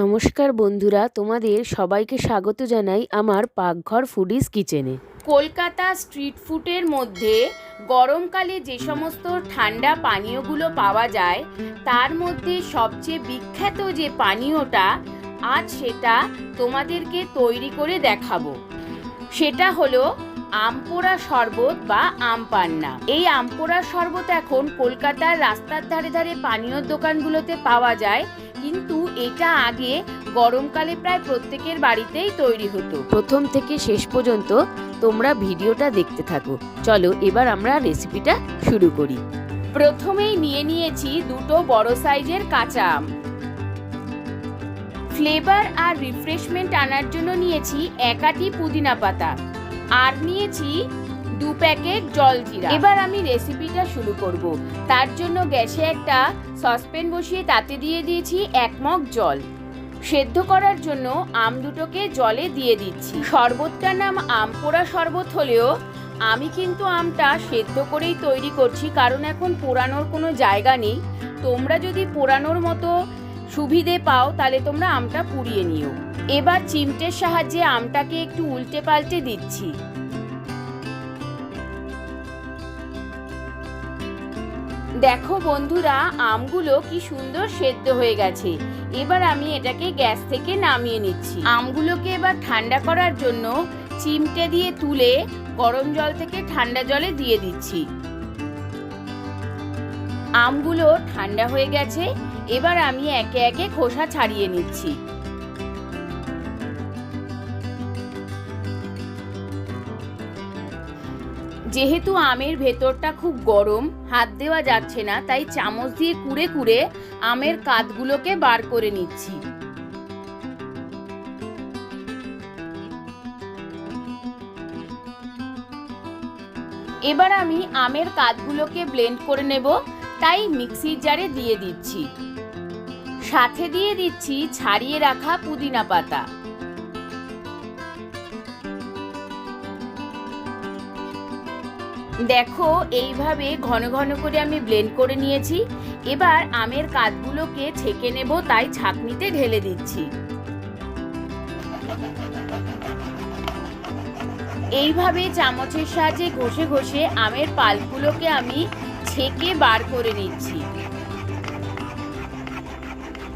নমস্কার বন্ধুরা, তোমাদের সবাইকে স্বাগত জানাই আমার পাকঘর ফুডিজ কিচেনে। কলকাতা স্ট্রিট ফুডের মধ্যে গরমকালে যে সমস্ত ঠান্ডা পানীয়গুলো পাওয়া যায়, তার মধ্যে সবচেয়ে বিখ্যাত যে পানীয়টা, আজ সেটা তোমাদেরকে তৈরি করে দেখাবো। সেটা হলো আমপোড়া শরবত বা আম পান্না এই আমপোড়া শরবত এখন কলকাতার রাস্তার ধারে ধারে পানীয় দোকানগুলোতে পাওয়া যায়। কিন্তু এটা আগে গরমকালে প্রায় প্রত্যেকের বাড়িতেই তৈরি হতো। প্রথম থেকে শেষ পর্যন্ত তোমরা ভিডিওটা দেখতে থাকো। চলো এবার আমরা রেসিপিটা শুরু করি। প্রথমেই নিয়ে নিয়েছি দুটো বড় সাইজের কাঁচা আম। ফ্লেভার আর রিফ্রেশমেন্ট আনার জন্য নিয়েছি একাটি পুদিনা পাতা। আর নিয়েছি দু প্যাকেট জল জলজিরা এবার আমি রেসিপিটা শুরু করব। তার জন্য গ্যাসে একটা সসপ্যান বসিয়ে তাতে দিয়ে দিয়েছি এক মগ জল। সেদ্ধ করার জন্য আম দুটোকে জলে দিয়ে দিচ্ছি। শরবতটার নাম আম পোড়া শরবত হলেও আমি কিন্তু আমটা সেদ্ধ করেই তৈরি করছি, কারণ এখন পোড়ানোর কোনো জায়গা নেই। তোমরা যদি পোড়ানোর মতো সুবিধে পাও, তাহলে তোমরা আমটা পুড়িয়ে নিও। এবার চিমটের সাহায্যে আমটাকে একটু উল্টে পাল্টে দিচ্ছি। দেখো বন্ধুরা, আমগুলো কি সুন্দর সেদ্ধ হয়ে গেছে। এবার আমি এটাকে গ্যাস থেকে নামিয়ে নিচ্ছি। আমগুলোকে এবার ঠান্ডা করার জন্য চিমটে দিয়ে তুলে গরম জল থেকে ঠান্ডা জলে দিয়ে দিচ্ছি। আমগুলো ঠান্ডা হয়ে গেছে, এবার আমি একে একে খোসা ছাড়িয়ে নিচ্ছি। যেহেতু আমের ভেতরটা খুব গরম, হাত দেওয়া যাচ্ছে না, তাই চামচ দিয়ে কুড়ে কুড়ে আমের কাতগুলোকে বার করে নিচ্ছি। এবার আমি আমের কাতগুলোকে ব্লেন্ড করে নেব, তাই মিক্সির জারে দিয়ে দিচ্ছি। সাথে দিয়ে দিচ্ছি ছাড়িয়ে রাখা পুদিনা পাতা। দেখো, এইভাবে ঘন ঘন করে আমি ব্লেন্ড করে নিয়েছি। এবার আমের কাঠগুলোকে ছেঁকে নেব, তাই ছাকনিতে ঢেলে দিচ্ছি। এইভাবে চামচের সাহায্যে ঘষে ঘষে আমের পাল্পগুলোকে আমি ছেঁকে বার করে নিচ্ছি।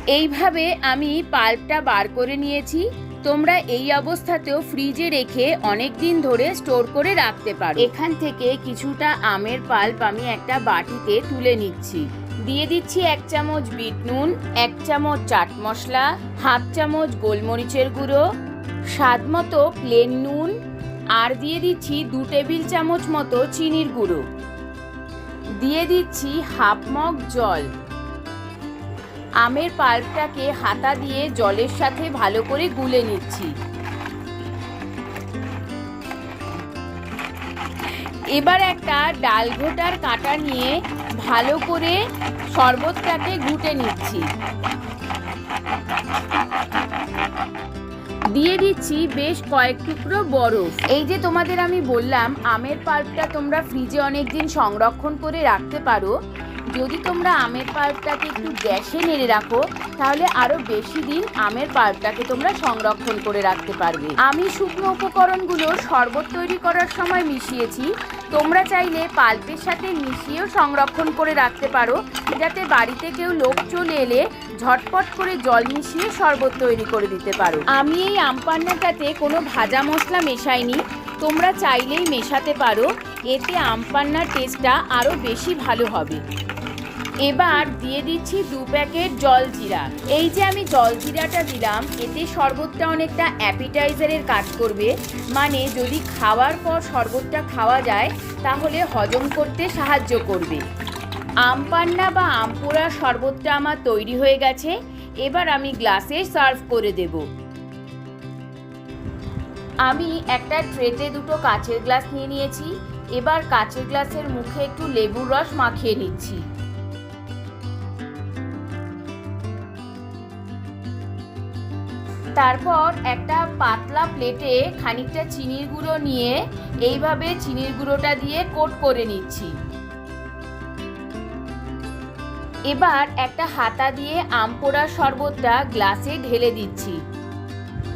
এইভাবে আমি পাল্পটা বার করে নিয়েছি। তোমরা এই অবস্থাতেও ফ্রিজে রেখে অনেক দিন ধরে স্টোর করে রাখতে পারো। এখান থেকে কিছুটা আমের পাল্প আমি একটা বাটিতে তুলে নিচ্ছি। দিয়ে দিচ্ছি এক চামচ বিট নুন, এক চামচ চাট মশলা, হাফ চামচ গোলমরিচের গুঁড়ো, স্বাদ মতো প্লেন নুন, আর দিয়ে দিচ্ছি দু টেবিল চামচ মতো চিনির গুঁড়ো। দিয়ে দিচ্ছি হাফ মগ জল। আমের পাল্পটাকে হাতা দিয়ে জলের সাথে ভালো করে গুলে নিচ্ছি। এবার একটা ডাল ঘোটার কাটা নিয়ে ভালো করে শরবতটাকে ঘুটে নিচ্ছি। দিয়ে দিচ্ছি বেশ কয়েক টুকরো বরফ। এই যে তোমাদের আমি বললাম, আমের পাল্পটা তোমরা ফ্রিজে অনেক দিন সংরক্ষণ করে রাখতে পারো। যদি তোমরা আমের পাল্পটাকে একটু গ্যাসে নেড়ে রাখো, তাহলে আরও বেশি দিন আমের পাল্পটাকে তোমরা সংরক্ষণ করে রাখতে পারবে। আমি শুকনো উপকরণগুলো শরবত তৈরি করার সময় মিশিয়েছি। তোমরা চাইলে পাল্পের সাথে মিশিয়েও সংরক্ষণ করে রাখতে পারো, যাতে বাড়িতে কেউ লোক চলে এলে ঝটপট করে জল মিশিয়ে শরবত তৈরি করে দিতে পারো। আমি এই আমপান্নাটাতে কোনো ভাজা মশলা মেশাইনি। তোমরা চাইলেই মেশাতে পারো। এতে আমপান্নার টেস্টটা আরও বেশি ভালো হবে। এবার দিয়ে দিচ্ছি দু প্যাকেট জলজিরা এই যে আমি জলজিরাটা দিলাম, এতে শরবতটা অনেকটা অ্যাপিটাইজারের কাজ করবে। মানে যদি খাওয়ার পর শরবতটা খাওয়া যায়, তাহলে হজম করতে সাহায্য করবে। আম পান্না বা আম পোড়া শরবতটা আমার তৈরি হয়ে গেছে। এবার আমি গ্লাসে সার্ভ করে দেব। আমি একটা ট্রেতে দুটো কাচের গ্লাস নিয়ে নিয়েছি। এবার কাচের গ্লাসের মুখে একটু লেবুর রস মাখিয়ে নিচ্ছি। তারপর একটা পাতলা প্লেটে খানিকটা চিনির গুঁড়ো নিয়ে এইভাবে চিনির গুঁড়োটা দিয়ে কোট করে নিচ্ছি। এবার একটা হাতা দিয়ে আম পোড়ার শরবতটা গ্লাসে ঢেলে দিচ্ছি।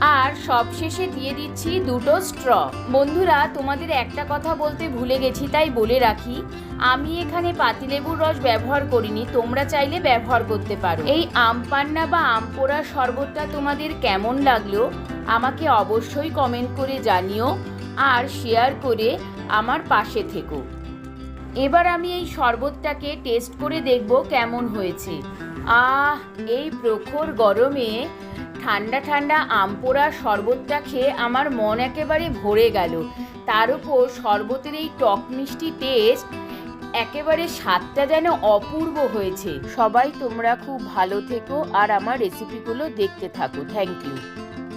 আর সবশেষে দিয়ে দিচ্ছি দুটো স্ট্র বন্ধুরা, তোমাদের একটা কথা বলতে ভুলে গেছি, তাই বলে রাখি। আমি এখানে পাতিলেবুর রস ব্যবহার করিনি, তোমরা চাইলে ব্যবহার করতে পারো। এই আম পান্না বা আম পোড়ার শরবতটা তোমাদের কেমন লাগল, আমাকে অবশ্যই কমেন্ট করে জানিও আর শেয়ার করে আমার পাশে থেকো। এবার আমি এই শরবতটাকে টেস্ট করে দেখব কেমন হয়েছে। আহ, এই প্রখর গরমে ঠান্ডা ঠান্ডা আম পোড়া শরবতটা খেয়ে আমার মন একেবারে ভরে গেল। তার উপর শরবতের এই টক মিষ্টি টেস্ট একেবারে স্বাদটা যেন অপূর্ব হয়েছে। সবাই তোমরা খুব ভালো থেকো আর আমার রেসিপিগুলো দেখতে থাকো। Thank you